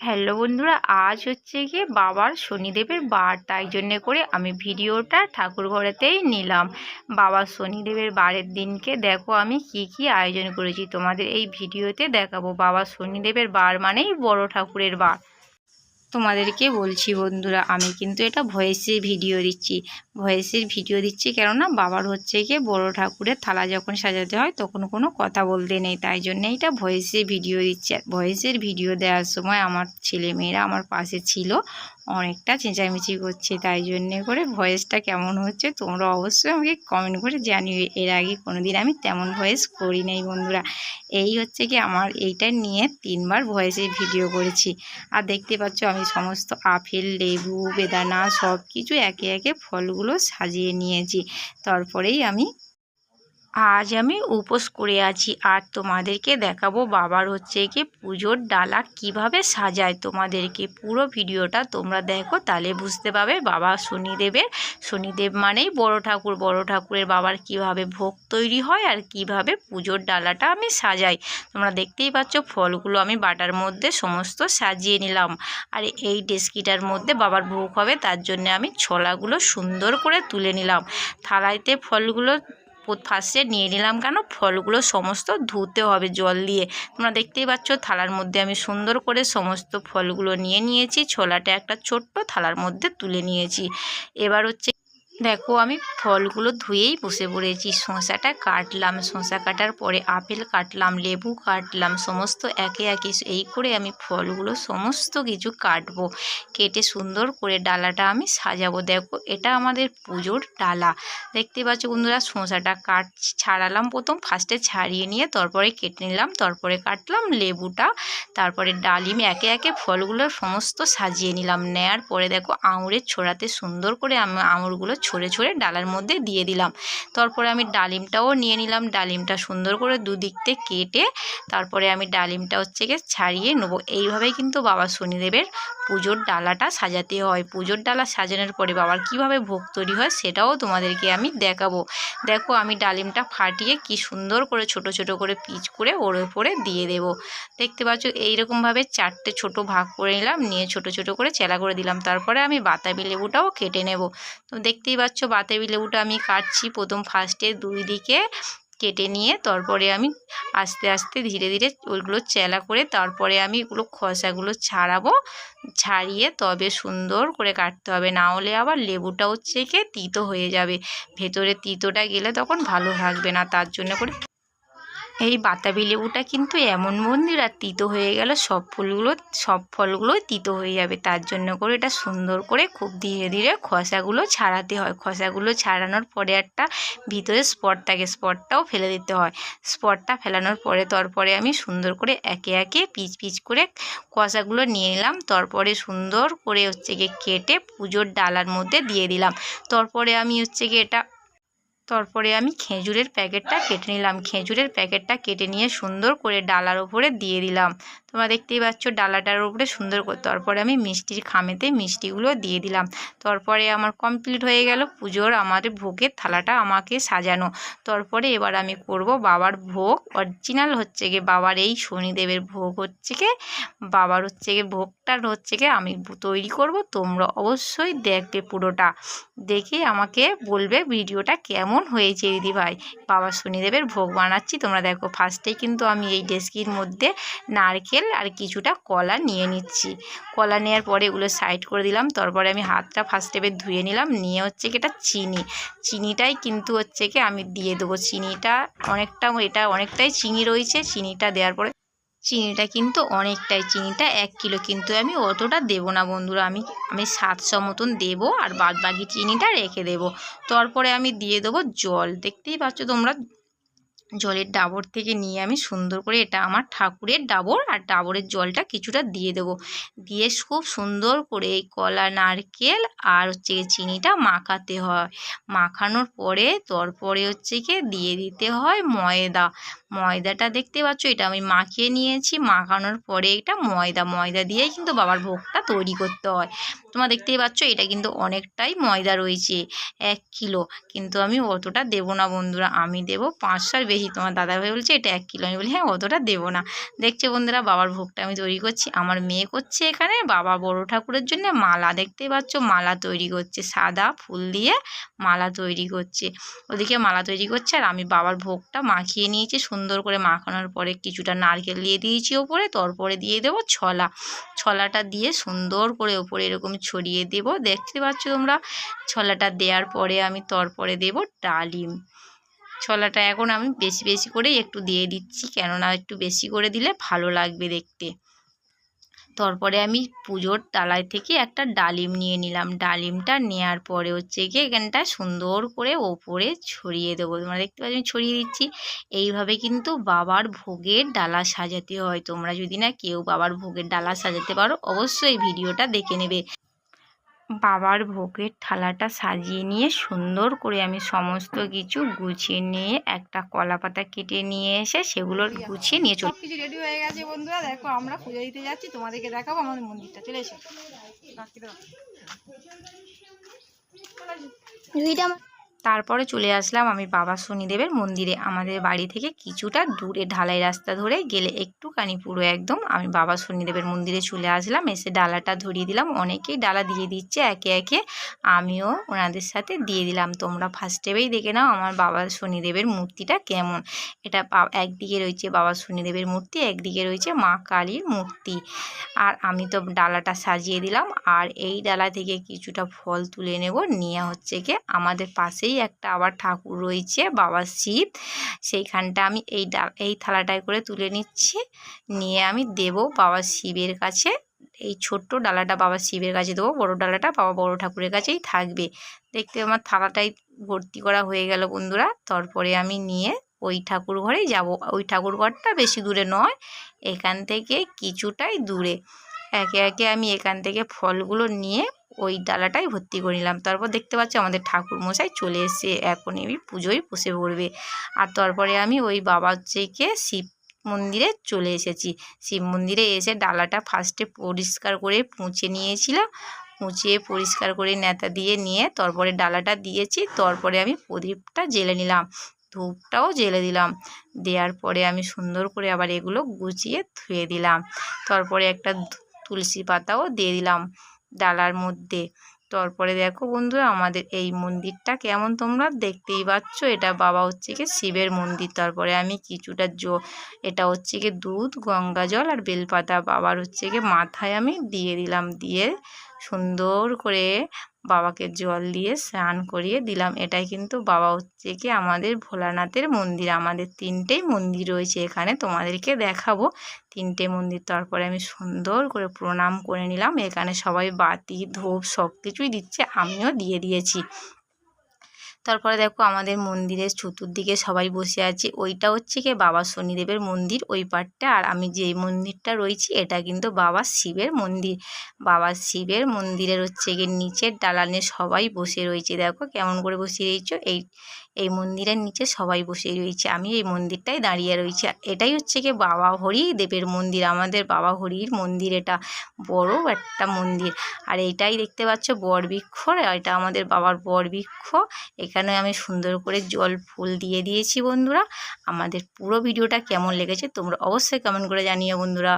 Hello বন্ধুরা, আজ হচ্ছে গিয়ে বাবার শনিদেবের বার, তাই জন্যে করে আমি ভিডিওটা ঠাকুর ঘরেতেই নিলাম। বাবা শনিদেবের বারের দিনকে দেখো আমি কি কি আয়োজন করেছি, তোমাদের এই ভিডিওতে দেখাবো। বাবা শনিদেবের বার মানেই বড় ঠাকুরের বার। তোমাদেরকে বলছি বন্ধুরা, আমি কিন্তু এটা ভয়েসের ভিডিও দিচ্ছি। ভয়েসের ভিডিও দিচ্ছি কেননা বাবার হচ্ছে গিয়ে বড় ঠাকুরের থালা যখন সাজাতে হয় তখন কোনো কথা বলতে নেই, তাই জন্য এটা ভয়েসের ভিডিও দিচ্ছে। ভয়েসের ভিডিও দেওয়ার সময় আমার ছেলেমেয়েরা আমার পাশে ছিল অনেকটা চেঁচামেচি করছে, তাই জন্যে করে ভয়েসটা কেমন হচ্ছে তোমরা অবশ্যই আমাকে কমেন্ট করে জানিও। এর আগে কোনো দিন আমি তেমন ভয়েস করি নাই বন্ধুরা। এই হচ্ছে কি আমার এইটা নিয়ে তিনবার ভয়েসে ভিডিও করেছি। আর দেখতে পাচ্ছ আমি সমস্ত আপেল, লেবু, বেদানা সব কিছু একে একে ফলগুলো সাজিয়ে নিয়েছি। তারপরেই আমি আজ আমি উপোস করে আছি, আর তোমাদেরকে দেখাবো বাবার হচ্ছে কি পুজোর ডালা কীভাবে সাজায় তোমাদেরকে। পুরো ভিডিওটা তোমরা দেখো, তাহলে বুঝতে পারবে বাবা শনিদেবের। শনিদেব মানেই বড় ঠাকুর। বড় ঠাকুরের বাবার কীভাবে ভোগ তৈরি হয় আর কীভাবে পুজোর ডালাটা আমি সাজাই। তোমরা দেখতেই পাচ্ছ ফলগুলো আমি বাটার মধ্যে সমস্ত সাজিয়ে নিলাম। আর এই ডেস্কিটার মধ্যে বাবার ভোগ হবে, তার জন্য আমি ছোলাগুলো সুন্দর করে তুলে নিলাম। থালাইতে ফলগুলো ফার্স্টে নিয়ে নিলাম কেন? ফলগুলো সমস্ত ধুতে হবে জল দিয়ে। তোমরা দেখতেই পাচ্ছ থালার মধ্যে আমি সুন্দর করে সমস্ত ফলগুলো নিয়ে নিয়েছি। ছোলাটা একটা ছোট্ট থালার মধ্যে তুলে নিয়েছি। এবার হচ্ছে দেখো, আমি ফলগুলো ধুয়েই বসে পড়েছি। শসাটা কাটলাম, শসা কাটার পরে আপেল কাটলাম, লেবু কাটলাম, সমস্ত একে একে এই করে আমি ফলগুলো সমস্ত কিছু কাটবো। কেটে সুন্দর করে ডালাটা আমি সাজাবো। দেখো, এটা আমাদের পুজোর ডালা। দেখতে পাচ্ছ বন্ধুরা, শসাটা কাট ছাড়ালাম প্রথম ফার্স্টে ছাড়িয়ে নিয়ে তারপরে কেটে নিলাম, তারপরে কাটলাম লেবুটা, তারপরে ডালিম একে একে ফলগুলো সমস্ত সাজিয়ে নিলাম। নেয়ার পরে দেখো, আঙুরের ছোড়াতে সুন্দর করে আমি আঙুরগুলো ছড়ে ছড়ে ডালার মধ্যে দিয়ে দিলাম। তারপরে আমি ডালিমটাও নিয়ে নিলাম। ডালিমটা সুন্দর করে দুদিক থেকে কেটে তারপরে আমি ডালিমটা হচ্ছে গিয়ে ছাড়িয়ে নেব। এইভাবেই কিন্তু বাবা শনিদেবের পুজোর ডালাটা সাজাতে হয়। পুজোর ডালা সাজানোর পরে বাবার কীভাবে ভোগ তৈরি হয় সেটাও তোমাদেরকে আমি দেখাবো। দেখো আমি ডালিমটা ফাটিয়ে কি সুন্দর করে ছোট ছোট করে পিচ করে ওর ওপরে দিয়ে দেব। দেখতে পাচ্ছ এইরকমভাবে চারটে ছোট ভাগ করে নিলাম। নিয়ে ছোট ছোট করে চেলা করে দিলাম। তারপরে আমি বাতাবি লেবুটাও কেটে নেব। তো দেখতেই পাচ্ছ? বাতাবি লেবুটা আমি কাটছি প্রথম ফার্স্টে দুই দিকে কেটে নিয়ে, তারপরে আমি আস্তে আস্তে ধীরে ধীরে ওইগুলো চেলা করে তারপরে আমি এগুলো খসাগুলো ছাড়াবো, ছাড়িয়ে তবে সুন্দর করে কাটতে হবে। না হলে আবার লেবুটা হচ্ছে কি তিতো হয়ে যাবে। ভেতরে তিতোটা গেলে তখন ভালো থাকবে না, তার জন্য করে এই বাতাবি লেবুটা কিন্তু এমন মন্দির আর তিতো হয়ে গেল, সব ফুলগুলো, সব ফলগুলোই তিতো হয়ে যাবে। তার জন্য করে এটা সুন্দর করে খুব ধীরে ধীরে খসাগুলো ছাড়াতে হয়। খসাগুলো ছাড়ানোর পরে একটা ভিতরে স্পট থাকে স্পটটাও ফেলে দিতে হয়। স্পটটা ফেলানোর পরে তারপরে আমি সুন্দর করে একে একে পিচ পিচ করে কষাগুলো নিয়ে নিলাম। তারপরে সুন্দর করে হচ্ছে গিয়ে কেটে পুজোর ডালার মধ্যে দিয়ে দিলাম। তারপরে আমি হচ্ছে গিয়ে এটা তারপরে আমি খেজুরের প্যাকেটটা কেটে নিলাম। খেজুরের প্যাকেটটা কেটে নিয়ে সুন্দর করে ডালার ওপরে দিয়ে দিলাম। তোমরা দেখতেই পাচ্ছ ডালাটার উপরে সুন্দর করে তারপরে আমি মিষ্টির খামেতে মিষ্টিগুলো দিয়ে দিলাম। তারপরে আমার কমপ্লিট হয়ে গেল পুজোর আমাদের ভোগের থালাটা আমাকে সাজানো। তারপরে এবার আমি করব বাবার ভোগ। অরিজিনাল হচ্ছে গিয়ে বাবার এই শনিদেবের ভোগ হচ্ছে গিয়ে, বাবার হচ্ছে গিয়ে ভোগটার হচ্ছে গিয়ে আমি তৈরি করব। তোমরা অবশ্যই দেখবে পুরোটা। দেখে আমাকে বলবে ভিডিওটা কেমন হয়েছে দিদিভাই বাবা শনিদেবের ভোগ বানাচ্ছি, তোমরা দেখো। ফার্স্টেই কিন্তু আমি এই ডেস্কির মধ্যে নারকেল আর কিছুটা কলা নিয়ে নিচ্ছি। কলা নেওয়ার পরে এগুলো সাইড করে দিলাম, তারপরে আমি হাতটা ফার্স্ট স্টেপে ধুয়ে নিলাম, নিয়ে হচ্ছে কি এটা চিনি। চিনিটাই কিন্তু হচ্ছে কি আমি দিয়ে দেবো। চিনিটা অনেকটা, এটা অনেকটাই চিনি রয়েছে, চিনিটা দেওয়ার পরে চিনিটা কিন্তু অনেকটাই, চিনিটা এক কিলো কিন্তু আমি অতটা দেবো না বন্ধুরা। আমি আমি সাতশো মতন দেবো আর বাদ বাকি চিনিটা রেখে দেবো। তারপরে আমি দিয়ে দেবো জল। দেখতেই পাচ্ছ তোমরা জলের ডাবর থেকে নিয়ে আমি সুন্দর করে এটা আমার ঠাকুরের ডাবর আর ডাবরের জলটা কিছুটা দিয়ে দেবো। দিয়ে খুব সুন্দর করে এই কলা, নারকেল আর হচ্ছে চিনিটা মাখাতে হয়। মাখানোর পরে তারপরে হচ্ছে কি দিয়ে দিতে হয় ময়দা। ময়দাটা দেখতে পাচ্ছ, এটা আমি মাখিয়ে নিয়েছি। মাখানোর পরে এটা ময়দা ময়দা দিয়েই কিন্তু বাবার ভোগটা তৈরি করতে হয়। তোমরা দেখতেই পাচ্ছ, এটা কিন্তু অনেকটাই ময়দা রয়েছে, এক কিলো। কিন্তু আমি অতটা দেবো না বন্ধুরা, আমি দেবো পাঁচশোর বেশি তোমার দাদাভাই বলছে এটা এক কিলো। আমি বলি হ্যাঁ অতটা দেবো না। দেখছে বন্ধুরা, বাবার ভোগটা আমি তৈরি করছি। আমার মেয়ে করছে এখানে বাবা বড় ঠাকুরের জন্য মালা দেখতেই পাচ্ছ? মালা তৈরি করছে, সাদা ফুল দিয়ে মালা তৈরি করছে। ওদিকে মালা তৈরি করছে আর আমি বাবার ভোগটা মাখিয়ে নিয়েছি, সুন্দর করে মাখানোর পরে কিছুটা নারকেল দিয়ে দিয়েছি ওপরে, তারপরে দিয়ে দেবো ছলা। ছলাটা দিয়ে সুন্দর করে ওপরে এরকম ছড়িয়ে দেবো। দেখতে পাচ্ছ তোমরা? ছলাটা দেওয়ার পরে আমি তারপরে দেবো ডালিম। ছলাটা এখন আমি বেশি বেশি করে একটু দিয়ে দিচ্ছি। কেননা একটু বেশি করে দিলে ভালো লাগবে দেখতে। তারপরে আমি পুজোর ডালাই থেকে একটা ডালিম নিয়ে নিলাম। ডালিমটা নেওয়ার পরে হচ্ছে গিয়ে এখানটা সুন্দর করে ওপরে ছড়িয়ে দেবো। তোমরা দেখতে পাচ্ছ, আমি ছড়িয়ে দিচ্ছি। এইভাবে কিন্তু বাবার ভোগের ডালা সাজাতে হয়। তোমরা যদি না কেউ বাবার ভোগের ডালা সাজাতে পারো, অবশ্যই ভিডিওটা দেখে নেবে। বাবার ভোগের থালাটা সাজিয়ে নিয়ে সুন্দর করে আমি সমস্ত কিছু গুছিয়ে নিয়ে একটা কলা পাতা কেটে নিয়ে এসে সেগুলো গুছিয়ে নিয়ে চলে কিছু রেডি হয়ে গেছে বন্ধুরা দেখো আমরা পুজো দিতে যাচ্ছি তোমাদেরকে দেখাবো আমাদের মন্দিরটা চলে এসো। তারপরে চলে আসলাম আমি বাবা শনিদেবের মন্দিরে। আমাদের বাড়ি থেকে কিছুটা দূরে ঢালাই রাস্তা ধরে গেলে একটুখানি পুরো একদম আমি বাবা শনিদেবের মন্দিরে চলে আসলাম। এসে ডালাটা ধরিয়ে দিলাম। অনেকেই ডালা দিয়ে দিচ্ছে, একে একে আমিও ওনাদের সাথে দিয়ে দিলাম। তোমরা ফার্স্ট স্টেপেই দেখে নাও আমার বাবা শনিদেবের মূর্তিটা কেমন। এটা একদিকে রয়েছে বাবা শনিদেবের মূর্তি, একদিকে রয়েছে মা কালীর মূর্তি। আর আমি তো ডালাটা সাজিয়ে দিলাম। আর এই ডালা থেকে কিছুটা ফল তুলে নেব। নিয়ে হচ্ছে কি আমাদের পাশেই একটা আবার ঠাকুর রয়েছে, বাবা শিব। সেইখানটা আমি এই এই থালাটায় করে তুলে নিচ্ছি। নিয়ে আমি দেব বাবা শিবের কাছে। এই ছোট্ট ডালাটা বাবা শিবের কাছে দেবো, বড় ডালাটা বাবা বড় ঠাকুরের কাছেই থাকবে। দেখতে আমার থালাটাই ভর্তি করা হয়ে গেল বন্ধুরা। তারপরে আমি নিয়ে ওই ঠাকুর ঘরেই যাব। ওই ঠাকুর ঘরটা বেশি দূরে নয়, এখান থেকে কিছুটাই দূরে। একে একে আমি এখান থেকে ফলগুলো নিয়ে ওই ডালাটাই ভর্তি করে নিলাম। তারপর দেখতে পাচ্ছি আমাদের ঠাকুর মশাই চলে এসে এখন আমি পুজোয় বসে পড়বে। আর তারপরে আমি ওই বাবা থেকে শিব মন্দিরে চলে এসেছি। শিব মন্দিরে এসে ডালাটা ফার্স্টে পরিষ্কার করে পুঁছে নিয়েছিলাম। মুছিয়ে পরিষ্কার করে নেতা দিয়ে নিয়ে তারপরে ডালাটা দিয়েছি। তারপরে আমি প্রদীপটা জেলে নিলাম। ধূপটাও জেলে দিলাম। দেওয়ার পরে আমি সুন্দর করে আবার এগুলো গুছিয়ে ধুয়ে দিলাম। তারপরে একটা তুলসী পাতাও দিয়ে দিলাম। ডালার মধ্যে। তারপরে দেখো বন্ধুরা, আমাদের এই মন্দিরটা কেমন তোমরা দেখতেই পাচ্ছ। এটা বাবা হচ্ছে কি শিবের মন্দির। তারপরে আমি কিছুটা জ, এটা হচ্ছে কি দুধ, গঙ্গা জল আর বেলপাতা বাবার হচ্ছে কি মাথায় আমি দিয়ে দিলাম। দিয়ে সুন্দর করে বাবাকে জল দিয়ে স্নান করিয়ে দিলাম। এটাই কিন্তু বাবা হচ্ছে কি আমাদের ভোলানাথের মন্দির। আমাদের তিনটেই মন্দির রয়েছে এখানে, তোমাদেরকে দেখাবো। তিনটে মন্দির তারপরে আমি সুন্দর করে প্রণাম করে নিলাম। এখানে সবাই বাতি, ধূপ সব কিছুই দিচ্ছে, আমিও দিয়ে দিয়েছি। তারপরে দেখো আমাদের মন্দিরের চতুর্দিকে সবাই বসে আছে। ওইটা হচ্ছে কি বাবা শনিদেবের মন্দির। ওই পাটটা আর আমি যে মন্দিরটা রয়েছি, এটা কিন্তু বাবা শিবের মন্দির। বাবা শিবের মন্দিরের হচ্ছে গিয়ে নিচের ডালানে সবাই বসে রয়েছে। দেখো কেমন করে বসে রয়েছো এই এই মন্দিরের নিচে সবাই বসে রয়েছে। আমি এই মন্দিরটাই দাঁড়িয়ে রয়েছি। এটাই হচ্ছে কি বাবা হরি দেবের মন্দির। আমাদের বাবা হরির মন্দির। এটা বড় একটা মন্দির। আর এইটাই দেখতে পাচ্ছ বরবৃক্ষ। এটা আমাদের বাবার বরবৃক্ষ। এখানে আমি সুন্দর করে জল, ফুল দিয়ে দিয়েছি বন্ধুরা। আমাদের পুরো ভিডিওটা কেমন লেগেছে তোমরা অবশ্যই কমেন্ট করে জানিও বন্ধুরা।